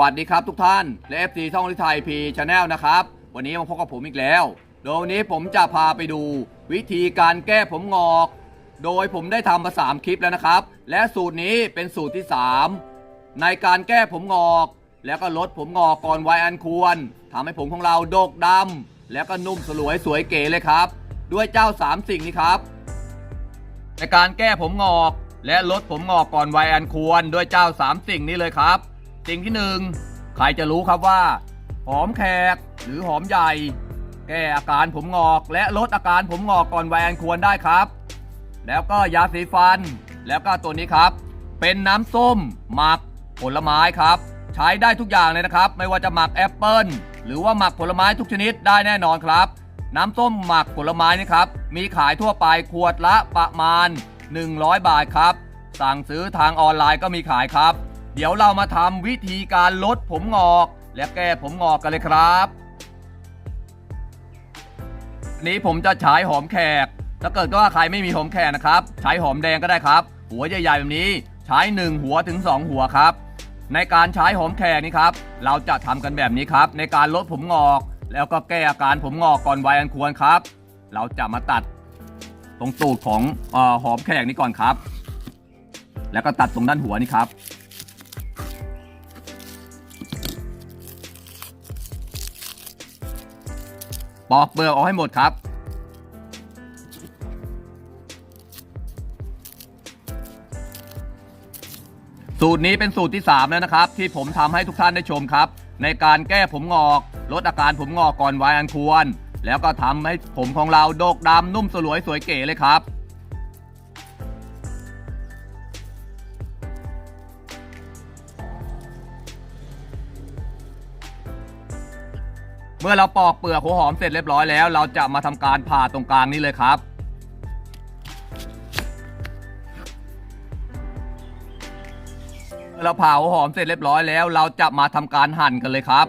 วัสดีครับทุกท่าน และเอฟซีช่องลิไทยพีชาแนลนะครับ วันนี้มาพบกับผมอีกแล้ว โดยวันนี้ผมจะพาไปดู วิธีการแก้ผมงอก โดยผมได้ทำมาสามคลิปแล้วนะครับ และสูตรนี้เป็นสูตรที่ 3 ในการแก้ผมงอก แล้วก็ลดผมงอกก่อนวัยอันควรทำให้ผมของเราดกดำแล้วก็นุ่มสลวยสวยเก๋เลยครับ ด้วยเจ้า 3 สิ่งนี้ครับในการแก้ผมงอก และลดผมงอกก่อนวัยอันควรด้วยเจ้า 3 สิ่งนี้เลยครับ สิ่งที่หนึ่งใครจะรู้ครับว่า หอมแขกหรือหอมใหญ่ แก้อาการผมงอกและลดอาการผมงอกก่อนวัยอันควรได้ครับ แล้วก็ยาสีฟัน แล้วก็ตัวนี้ครับ เป็นน้ำส้มหมักผลไม้ครับ ใช้ได้ทุกอย่างเลยนะครับ ไม่ว่าจะหมักแอปเปิลหรือว่าหมักผลไม้ทุกชนิดได้แน่นอนครับ น้ำส้มหมักผลไม้นี่ครับ มีขายทั่วไปขวดละประมาณ 100 บาทครับ สั่งซื้อทางออนไลน์ก็มีขายครับ เดี๋ยวเรามาทำวิธีการลดผมงอก และแก้ผมงอกกันเลยครับนนี้ผมจะใช้หอมแขก ถ้าเกิดว่าใครไม่มีหอมแขกนะครับ ใช้หอมแดงก็ได้ครับ หัวใหญ่ๆแบบนี้ใช้ 1 หัวถึง 2 หัวครับ ในการใช้หอมแขกนี่ครับ เราจะทำกันแบบนี้ครับ ในการลดผมงอก แล้วก็แก้อาการผมงอกก่อนวัยอันควรครับ เราจะมาตัดตรงตูดของอหอมแขกนี่ก่อนครับ แล้วก็ตัดตรงด้านหัวนี่ครับ ปอกเปลือกออกให้หมดครับ สูตรนี้เป็นสูตรที่ 3 แล้วนะครับ ที่ผมทำให้ทุกท่านได้ชมครับ ในการแก้ผมงอก ลดอาการผมงอกก่อนวัยอันควร แล้วก็ทำให้ผมของเราโดกดำนุ่มสลวยสวยเก๋เลยครับ มื่อเราปอกเปลือกหัวหอมเสร็จเรียบร้อยแล้ว เราจะมาทำการผ่าตรงกลางนี้เลยครับเมื่อเราผ่าหัวหอมเสร็จเรียบร้อยแล้ว เราจะมาทำการหั่นกันเลยครับ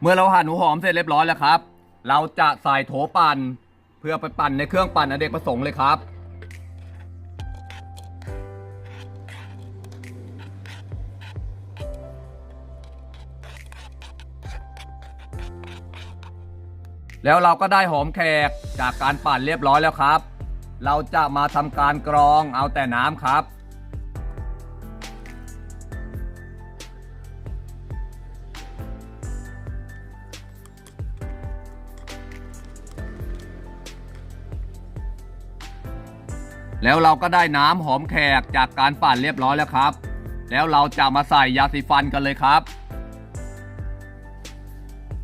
เมื่อเราหั่นหัวหอมเสร็จเรียบร้อยแล้วครับ เราจะใส่โถปั่นเพื่อไปปั่นในเครื่องปั่นอเนกประสงค์เลยครับ แล้วเราก็ได้หอมแขกจากการปั่นเรียบร้อยแล้วครับ เราจะมาทำการกรองเอาแต่น้ำครับ แล้วเราก็ได้น้ำหอมแขกจากการปั่นเรียบร้อยแล้วครับ แล้วเราจะมาใส่ยาสีฟันกันเลยครับ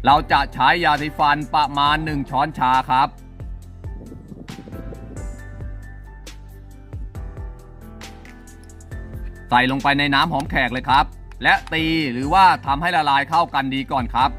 เราจะใช้ยาสีฟันประมาณ 1 ช้อนชาครับ ใส่ลงไปในน้ำหอมแขกเลยครับ และตีหรือว่าทำให้ละลายเข้ากันดีก่อนครับ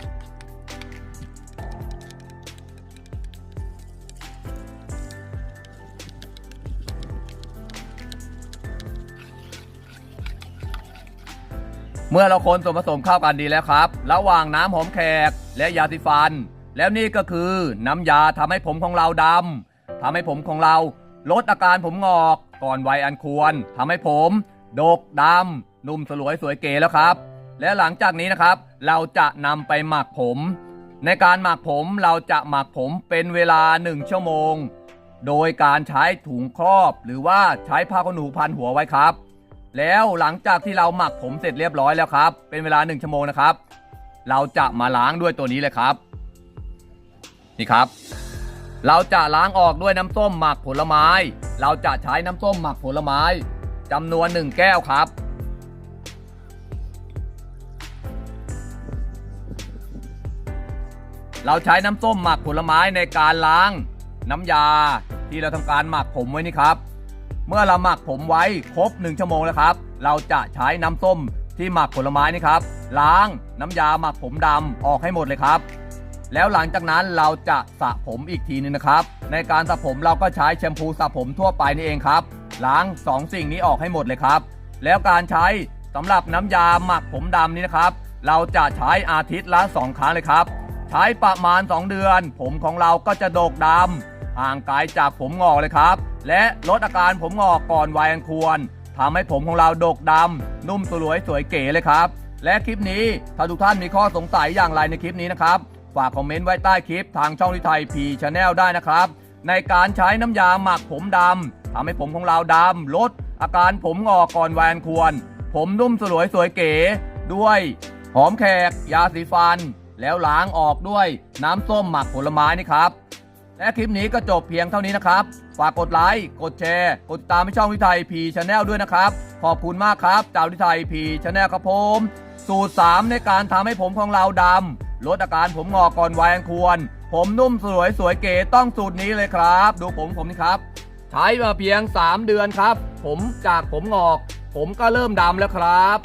เมื่อเราคนส่วนผสมเข้ากันดีแล้วครับ ระหว่างน้ำหอมแขกและยาสีฟัน แล้วนี่ก็คือน้ำยาทำให้ผมของเราดำทำให้ผมของเรา ลดอาการผมงอกก่อนวัยอันควรทำให้ผมดกดำนุ่มสลวยสวยเก๋แล้วครับ และหลังจากนี้นะครับ เราจะนำไปหมักผม ในการหมักผมเราจะหมักผมเป็นเวลา 1 ชั่วโมง โดยการใช้ถุงครอบ หรือว่าใช้ผ้าขนหนูพันหัวไว้ครับ แล้วหลังจากที่เราหมักผมเสร็จเรียบร้อยแล้วครับ เป็นเวลา 1 ชั่วโมงนะครับ เราจะมาล้างด้วยตัวนี้เลยครับ นี่ครับ เราจะล้างออกด้วยน้ำส้มหมักผลไม้ เราจะใช้น้ำส้มหมักผลไม้จำนวน 1 แก้วครับเราใช้น้ำส้มหมักผลไม้ในการล้าง น้ำยาที่เราทำการหมักผมไว้นี่ครับ เมื่อเราหมักผมไว้ครบ 1 ชั่วโมงแล้วครับ เราจะใช้น้ำส้มที่หมักผลไม้นี่ครับ ล้างน้ำยาหมักผมดำออกให้หมดเลยครับ แล้วหลังจากนั้นเราจะสระผมอีกทีนึงนะครับ ในการสระผมเราก็ใช้แชมพูสระผมทั่วไปนี่เองครับ ล้างสองสิ่งนี้ออกให้หมดเลยครับ แล้วการใช้สำหรับน้ำยาหมักผมดำนี้นะครับ เราจะใช้อาทิตย์ละสองครั้งเลยครับ ใช้ประมาณ 2 เดือน ผมของเราก็จะโดกดำ ห่างไกลจากผมงอกเลยครับ และลดอาการผมงอกก่อนวัยอันควรทำให้ผมของเราดกดำนุ่มสลวยสวยเก๋เลยครับ และคลิปนี้ถ้าทุกท่านมีข้อสงสัยอย่างไรในคลิปนี้นะครับ ฝากคอมเมนต์ไว้ใต้คลิปทางช่องทิไทยพีชาแนลได้นะครับ ในการใช้น้ำยาหมักผมดำทำให้ผมของเราดำลดอาการผมงอกก่อนวัยอันควร ผมนุ่มสลวยสวยเก๋ ด้วยหอมแขก ยาสีฟัน แล้วล้างออกด้วยน้ำส้มหมักผลไม้นี่ครับ และคลิปนี้ก็จบเพียงเท่านี้นะครับ ฝากกดไลค์ กดแชร์ กดติดตามให้ช่องวิทยพีชาแนลด้วยนะครับ ขอบคุณมากครับจากวิทยพีชาแนลครับผม สูตร 3 ในการทำให้ผมของเราดำลดอาการผมงอกก่อนวัยอันควร ผมนุ่มสวยสวยเก๋ต้องสูตรนี้เลยครับ ดูผมผมนี่ครับ ใช้มาเพียง 3 เดือนครับ ผมจากผมงอก ผมก็เริ่มดำแล้วครับ